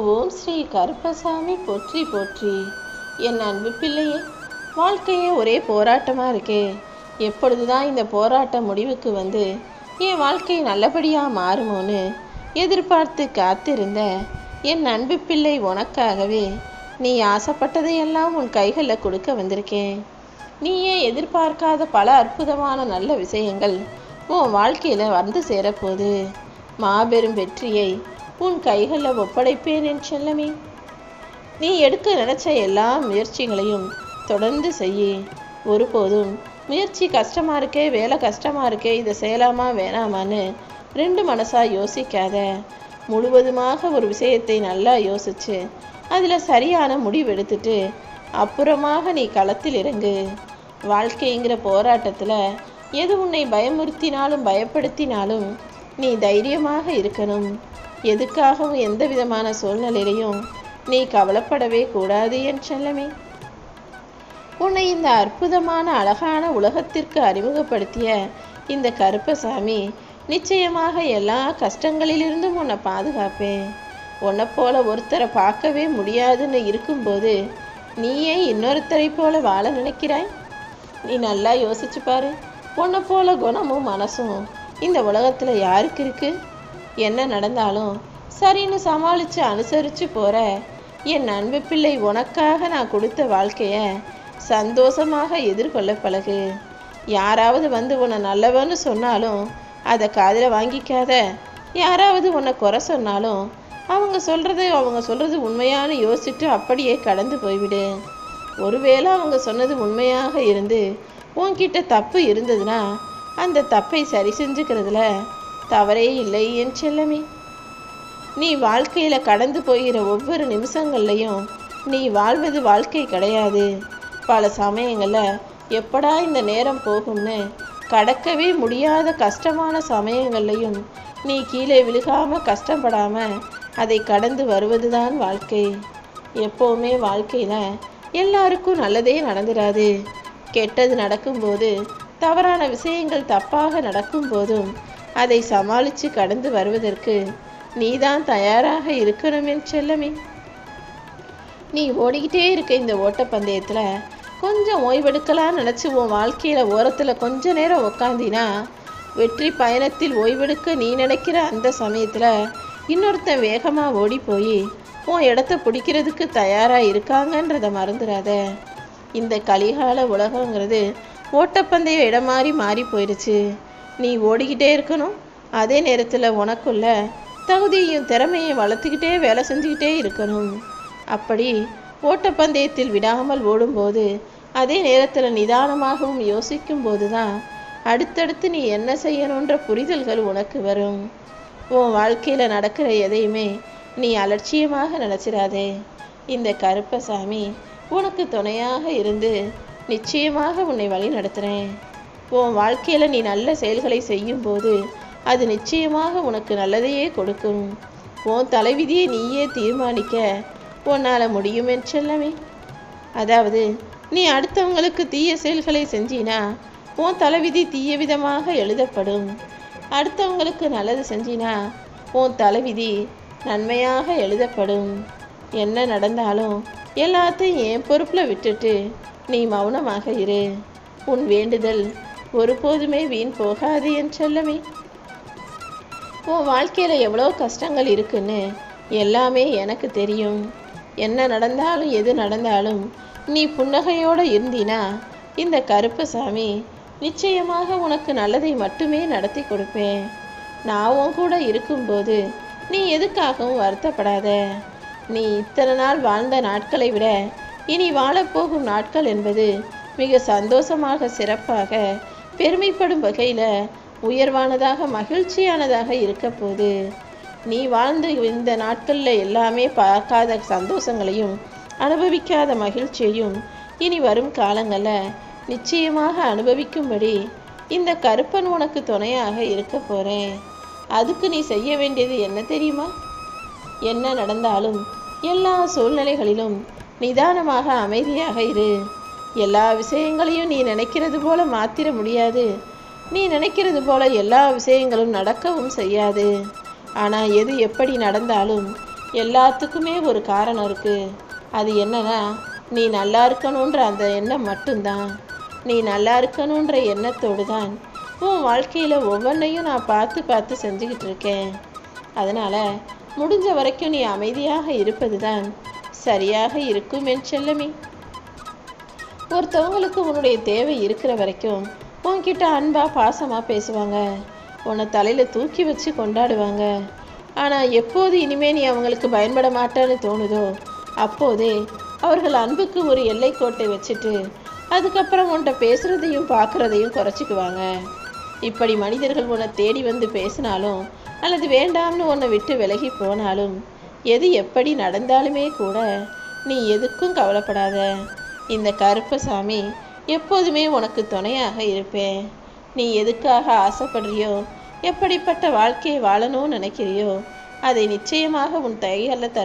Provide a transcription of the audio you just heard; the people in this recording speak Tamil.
ஓம் ஸ்ரீ கருப்பசாமி போற்றி போற்றி. என் அன்பு பிள்ளையே வாழ்க்கையே ஒரே போராட்டமாக இருக்கே. எப்பொழுதுதான் இந்த போராட்டம் முடிவுக்கு வந்து என் வாழ்க்கை நல்லபடியாக மாறுமோன்னு எதிர்பார்த்து காத்திருந்த என் அன்பு பிள்ளை உனக்காகவே நீ ஆசைப்பட்டதையெல்லாம் உன் கைகளில் கொடுக்க வந்திருக்கேன். நீயே எதிர்பார்க்காத பல அற்புதமான நல்ல விஷயங்கள் உன் வாழ்க்கையில் வந்து சேரப்போகுது. மாபெரும் வெற்றியை உன் கைகளில் ஒப்படைப்பேன் என் செல்லமே. நீ எடுக்க நினைச்ச எல்லா முயற்சிகளையும் தொடர்ந்து செய்ய. ஒருபோதும் முயற்சி கஷ்டமாக இருக்கே வேலை கஷ்டமாக இருக்கே இதை செய்யலாமா வேணாமான்னு ரெண்டு மனசாக யோசிக்காத. முழுவதுமாக ஒரு விஷயத்தை நல்லா யோசிச்சு அதில் சரியான முடிவு எடுத்துட்டு அப்புறமாக நீ களத்தில் இறங்கு. வாழ்க்கைங்கிற போராட்டத்தில் எது உன்னை பயமுறுத்தினாலும் பயப்படுத்தினாலும் நீ தைரியமாக இருக்கணும். எதுக்காகவும் எந்த விதமான சூழ்நிலையிலையும் நீ கவலைப்படவே கூடாது என் செல்லமே. உன்னை இந்த அற்புதமான அழகான உலகத்திற்கு அறிமுகப்படுத்திய இந்த கருப்பசாமி நிச்சயமாக எல்லா கஷ்டங்களிலிருந்தும் உன்னை பாதுகாப்பேன். உன்னை போல ஒருத்தரை பார்க்கவே முடியாதுன்னு இருக்கும்போது நீ ஏன் இன்னொருத்தரை போல வாழ நினைக்கிறாய்? நீ நல்லா யோசிச்சு பாரு. உன்னை போல குணமும் மனசும் இந்த உலகத்தில் யாருக்கு இருக்குது என்ன நடந்தாலும் சரின்னு சமாளித்து அனுசரித்து போகிற என் அன்பு பிள்ளை உனக்காக நான் கொடுத்த வாழ்க்கையை சந்தோஷமாக எதிர்கொள்ள பழகு. யாராவது வந்து உன்னை நல்லவன்னு சொன்னாலும் அதை காதில் வாங்கிக்காத. யாராவது உன்னை குறை சொன்னாலும் அவங்க சொல்கிறது அவங்க சொல்கிறது உண்மையானு யோசிச்சுட்டு அப்படியே கடந்து போய்விடு. ஒருவேளை அவங்க சொன்னது உண்மையாக இருந்து உன்கிட்ட தப்பு இருந்ததுன்னா அந்த தப்பை சரி செஞ்சுக்கிறதுல தவறே இல்லை என் செல்லமே. நீ வாழ்க்கையில் கடந்து போகிற ஒவ்வொரு நிமிஷங்கள்லையும் நீ வாழ்வது வாழ்க்கை கிடையாது. பல சமயங்களில் எப்படா இந்த நேரம் போகும்னு கடக்கவே முடியாத கஷ்டமான சமயங்கள்லையும் நீ கீழே விழுகாமல் கஷ்டப்படாமல் அதை கடந்து வருவதுதான் வாழ்க்கை. எப்போவுமே வாழ்க்கையில் எல்லாருக்கும் நல்லதே நடந்துடாது கெட்டது நடக்கும்போது தவறான விஷயங்கள் தப்பாக நடக்கும் போதும் அதை சமாளித்து கடந்து வருவதற்கு நீதான் தயாராக இருக்கணும் என் செல்லமே. நீ ஓடிக்கிட்டே இருக்க இந்த ஓட்டப்பந்தயத்தில். கொஞ்சம் ஓய்வெடுக்கலாம்னு நினச்சி உன் வாழ்க்கையில் ஓரத்தில் கொஞ்ச நேரம் உக்காந்தினா வெற்றி பயணத்தில் ஓய்வெடுக்க நீ நினைக்கிற அந்த சமயத்தில் இன்னொருத்தன் வேகமாக ஓடி போய் உன் இடத்த பிடிக்கிறதுக்கு தயாராக இருக்காங்கன்றதை மறந்துடாத இந்த கலிகால உலகங்கிறது ஓட்டப்பந்தய இடம் மாறி மாறி போயிடுச்சு நீ ஓடிக்கிட்டே இருக்கணும். அதே நேரத்தில் உனக்குள்ள தகுதியையும் திறமையும் வளர்த்துக்கிட்டே வேலை செஞ்சுக்கிட்டே இருக்கணும். அப்படி ஓட்டப்பந்தயத்தில் விடாமல் ஓடும்போது அதே நேரத்தில் நிதானமாகவும் யோசிக்கும் போது தான் அடுத்தடுத்து நீ என்ன செய்யணுன்ற புரிதல்கள் உனக்கு வரும். உன் வாழ்க்கையில் நடக்கிற எதையுமே நீ அலட்சியமாக நினச்சிடாதே இந்த கருப்பசாமி உனக்கு துணையாக இருந்து நிச்சயமாக உன்னை வழி நடத்துகிறேன் உன் வாழ்க்கையில் நீ நல்ல செயல்களை செய்யும்போது அது நிச்சயமாக உனக்கு நல்லதையே கொடுக்கும். உன் தலைவிதியை நீயே தீர்மானிக்க உன்னால் முடியும் என்றெல்லாமே அதாவது நீ அடுத்தவங்களுக்கு தீய செயல்களை செஞ்சினா உன் தலைவிதி தீய விதமாக எழுதப்படும். அடுத்தவங்களுக்கு நல்லது செஞ்சினா உன் தலைவிதி நன்மையாக எழுதப்படும். என்ன நடந்தாலும் எல்லாத்தையும் என் பொறுப்பில் விட்டுட்டு நீ மௌனமாக இரு. உன் வேண்டுதல் ஒருபோதுமே வீண் போகாது என் செல்லமே. உன் வாழ்க்கையில் எவ்வளோ கஷ்டங்கள் இருக்குன்னு எல்லாமே எனக்கு தெரியும். என்ன நடந்தாலும் எது நடந்தாலும் நீ புன்னகையோடு இருந்தினா இந்த கருப்புசாமி நிச்சயமாக உனக்கு நல்லதை மட்டுமே நடத்தி கொடுப்பேன். நான் உன் கூட இருக்கும்போது நீ எதுக்காகவும் வருத்தப்படாத. நீ இத்தனை நாள் வாழ்ந்த நாட்களை விட இனி வாழப்போகும் நாட்கள் என்பது மிக சந்தோஷமாக சிறப்பாக பெருமைப்படும் வகையில் உயர்வானதாக மகிழ்ச்சியானதாக இருக்க போது நீ வாழ்ந்து இந்த நாட்களில் எல்லாமே பார்க்காத சந்தோஷங்களையும் அனுபவிக்காத மகிழ்ச்சியையும் இனி வரும் காலங்களில் நிச்சயமாக அனுபவிக்கும்படி இந்த கருப்பன் உனக்கு துணையாக இருக்க போகிறேன் அதுக்கு நீ செய்ய வேண்டியது என்ன தெரியுமா? என்ன நடந்தாலும் எல்லா சூழ்நிலைகளிலும் நிதானமாக அமைதியாக இரு. எல்லா விஷயங்களையும் நீ நினைக்கிறது போல மாத்திர முடியாது. நீ நினைக்கிறது போல எல்லா விஷயங்களும் நடக்கவும் செய்யாது. ஆனால் எது எப்படி நடந்தாலும் எல்லாத்துக்குமே ஒரு காரணம் இருக்கு. அது என்னன்னா நீ நல்லா இருக்கணுன்ற அந்த எண்ணம் மட்டும்தான். நீ நல்லா இருக்கணுன்ற எண்ணத்தோடு தான் உன் வாழ்க்கையில் ஒவ்வொன்றையும் நான் பார்த்து பார்த்து செஞ்சுக்கிட்டு இருக்கேன். அதனால் முடிஞ்ச வரைக்கும் நீ அமைதியாக இருப்பது தான் சரியாக இருக்கும் என் செல்லமே. ஒருத்தவங்களுக்கு உன்னுடைய தேவை இருக்கிற வரைக்கும் உன்கிட்ட அன்பா பாசமா பேசுவாங்க. உன்னை தலையில தூக்கி வச்சு கொண்டாடுவாங்க. ஆனா எப்போது இனிமே நீ அவங்களுக்கு பயன்பட மாட்டேன்னு தோணுதோ அப்போதே அவர்கள் அன்புக்கு ஒரு எல்லைக்கோட்டை வச்சுட்டு அதுக்கப்புறம் உன்கிட்ட பேசுறதையும் பார்க்குறதையும் குறைச்சிக்குவாங்க. இப்படி மனிதர்கள் உன்னை தேடி வந்து பேசினாலும் அல்லது வேண்டாம்னு உன்னை விட்டு விலகி போனாலும் எது எப்படி நடந்தாலுமே கூட நீ எதுக்கும் கவலைப்படாத. இந்த கருப்பசாமி எப்போதுமே உனக்கு துணையாக இருப்பேன். நீ எதுக்காக ஆசைப்படுறியோ எப்படிப்பட்ட வாழ்க்கையை வாழணும்னு நினைக்கிறியோ அதை நிச்சயமாக உன் தையல்ல தர